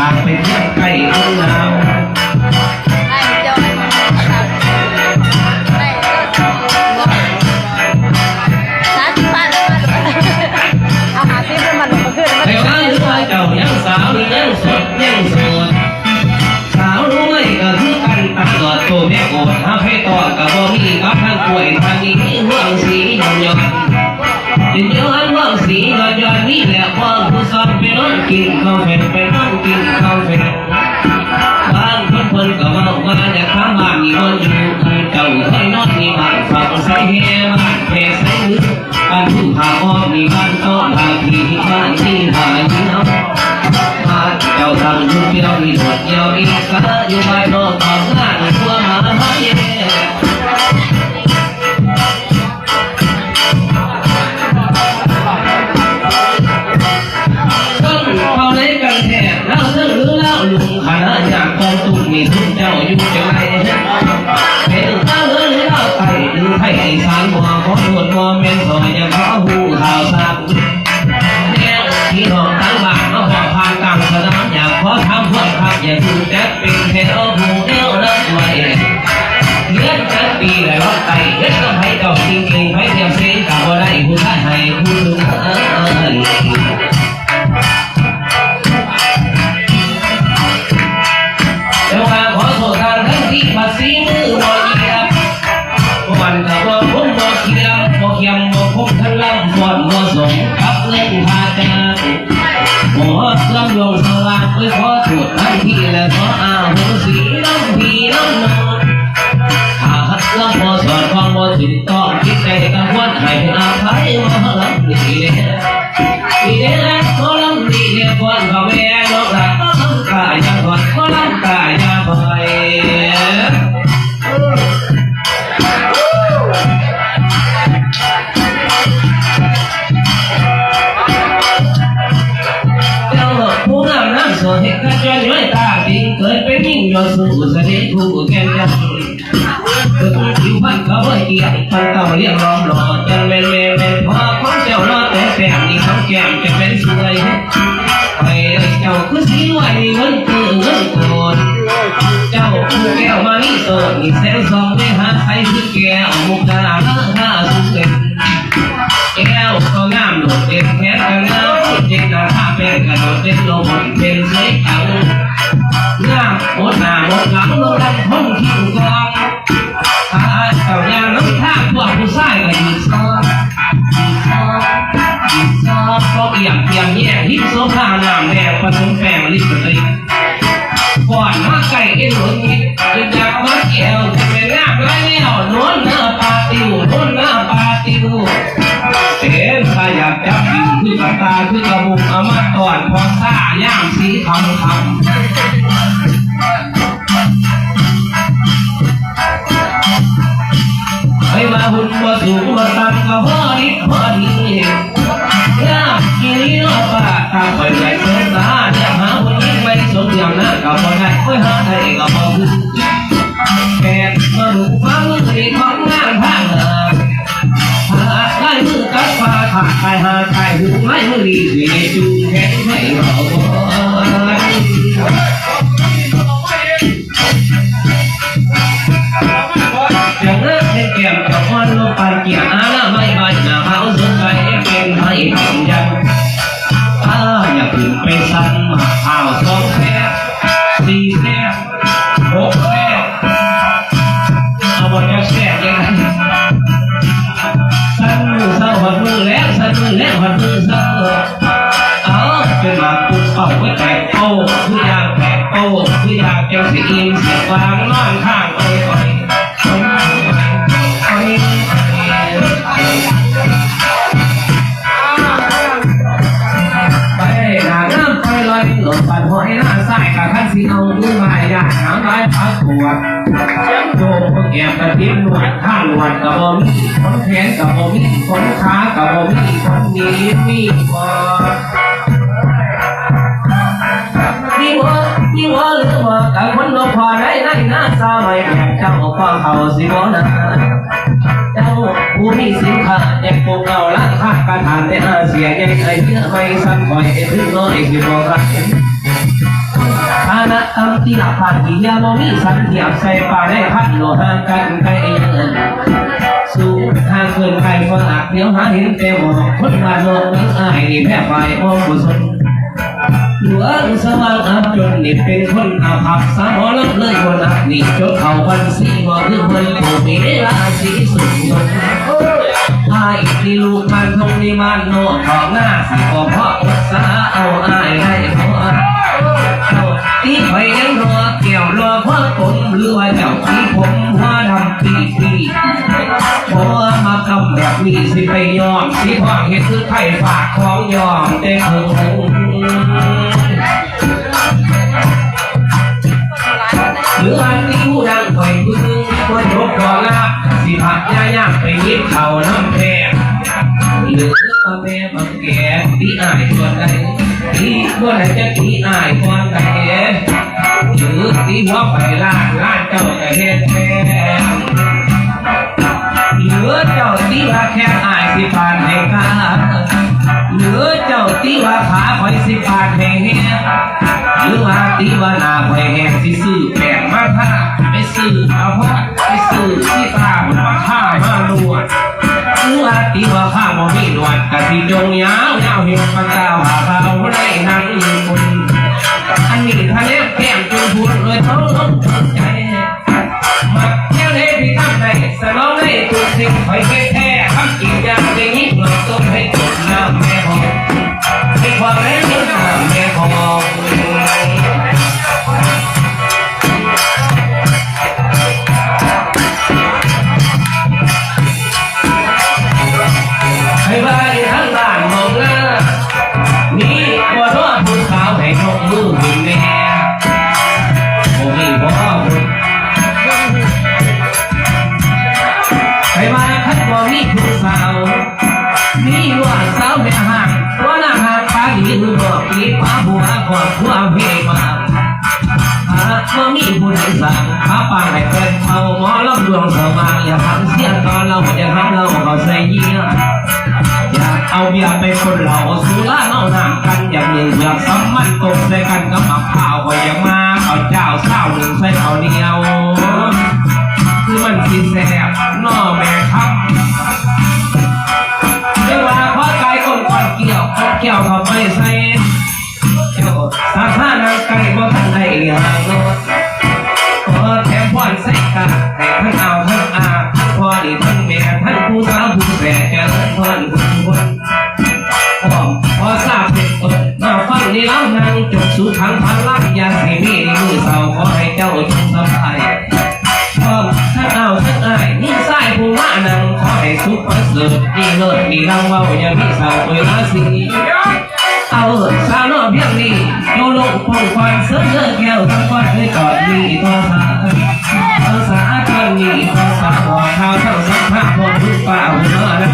มาเป็นไก่เอาเงาให้ร้านว่าเจ้ายังสาวยังสดยังสดสาวรู้ไหมก็คือนตาตอดตัวแม่กอดห้าให้ต่อกับ่มีกับทางกวยทางนี้ห่วงสีหย่อนหย่อนเดี๋ยวอันห่วงสีหย่อนหย่อนนี่แหละว่าผู้สอนไปนอนกินกาแฟ กินข้าวเผ็ดบางคนคนก็บอกว่าจะข้ามบ้านนี่มันอยู่เจ้าเคยนอนนี่บ้านฝาใส่เฮบ้านเพใส่มือบ้านผู้พาอ้อมนี่บ้านโต๊ะพาที่บ้านที่หาเหี่ยวมาเจ้าทางทุกเดียวมีหนวดเดียวอีกกะอยู่ไปโลกของงาน ขอโทษทันทีและขอ เขาไว้เกี่ยวพันเก่าเรียกร้องหล่อจังเป็นเมเป็นพอของเจ้ารอแต่แสงนี่เขาแก้มจะเป็นสวยไปเจ้าคือสีไว้เงินคือเงินโกนเจ้าผู้แก้วมานี่โสดนี่แสงสองไม่หาใครคือแก้วมุกดาราห้าสุดเด่นแก้วก็งามโดดเด่นแค่กันงามเด็กนาท่าเป็นกระโดดเด่นโลบนเป็นเล็กเอางามหมดหน้าหมดหลังโลดำห้องที่กองถ้า อนก็เอี่ยมเทียมแย่หิ้มโซฟาน้ำแดงผสมแป้งลิปสติก่อนมาไก่เอ็นหนุนนิดจะอยากมาแก้วจะเป็นงามไรแล้วนวลเนื้อปาติวโนวลเนื้อปาติวเอ็นถ้าอยากจับดิ้นคือกระตาคือกระบุกอามาก่อนพอซ่าย่างสีคำคำให้มาหุ่นมาสูงมาตันก็พอดีพอดี ได้ไม่หาได้ก็พอคือแกมาดูมามือดีของงานทางเดินหาได้มือกัดฟ้าขาดไปหาไทยหูไม่มือดีสีจูแข็งไม่เราอย่างนั้นให้แก้มกับวันลงไปเกี่ยอ แค่ยังสันมือเศร้าหัดมือแล้วสันมือแล้วหัดมือเศร้าเอาเป็นมาปุ๊บเอาไว้แตกโป้คืออยากแตกโป้คืออยากจะสิอินเสียงวางนอนข้าง บกระทิ้งหนวดข้างหนวดกับบ่มีคนแขนกับบ่มีคนขากับบ่มีคนนี้มีบ่นี่ว่านี่ว่าหรือว่ากับคนนพอได้ได้หน้าตาวไม่แข็งเจ้าพ่อเขาสิบ่นะเจ้าผู้มีสินค้าแยังปกเอาละค่ากระถางแต่อาเสียยังไอ้เนื้อไม่สั่นคอยถึงน้อยสิบ่รักฐา นะตำที่หลับผ่านที่ยามมีสันเทียบใส่ปลาได้พัดโลห่างกันไกลสู่ทางเกินไกลฝรั่งเดี๋ยวหาเห็นเต็มหมดคนมาโลกนึกอายนี่แพ้ไฟมองบุษนหลวงสว่างอับจนนี่เป็นคนอาภัพสามหมอลำเลยวันอับนี่จนเขาพันสีว่าคือเพิ่นผู้มีราศีสุดยอดไอ้ที่ลูกมันทงนี่มันโนของหน้าสิก็เพราะอุตสาเอาอายได้พอเอา ที่ไปยังรอเกี่ยวรอพ่อผมหรือว่าเจ้าที่ผมหัวดำปีปีพอมากำแบบนี้สิไปยอมสิพ่อเห็นคือไข่ฝากของยอมแต่คงหรืออันที่ผู้ดังคอยพึ่งก็ยกดอกลาบสิผัดยายากไปยิบเข่าน้ำแพง หรือตาแม่บางแก่ที่อายส่วนใดที่เมื่ไหรจะที่อายความใดหรือที่หัวไปล่าล่าเจ้าจะเฮ็ดแท้เหลือเจ้าที่ว่าแค่อายสิปานให้กาเหลือเจ้าที่ว่าขาคอยสิปานให้แห้งหรือว่าตีว่าหนาไฟแห้งสิซื้อแป้งมาท่าไปซื้อเอาผ้าไปซื้อที่ตามาท่ามาลวด ว่าตีว่าข้าบ่มีหนวดกะสิจงยาวยาวเห็นปากกาหาเขาได้นั่งอยู่คนอันนี้ทะเลแก้มจนพูดเลยเขาล้มใจมักแค่เล่พี่ทำได้สนองได้ตัวสิ่งไปแค่แท้คำจริงอย่างได้ยินเลยต้นให้จบน้ำแม่หอมให้ความแรงน้ำแม่หอม ปางให้เป็นเขาหมอลำดวงเสว่าอย่าทำเสียตอนเราจะทำเราก็ใส่เยี่ยอยากเอาเบียร์ไปคนเราสุราเมาหนังกันอย่างหนึ่งอยากซ้ำมันตกใส่กันกับหมักข้าวก็ยังมาเอาเจ้าเศร้าหนึ่งใส่เอาเดียวคือมันกินแซ่บ นางว่าวยังมีสาวไปมาสีเอาสาวนอเพียงนี้โยลงพงควันเสื้อเยอะแก้วทั้งวันเลยก่อนมีทอสาทอสาตอนนี้ทอสาหัวเท้าทั้งสอางพอทุกป่าหัวนะ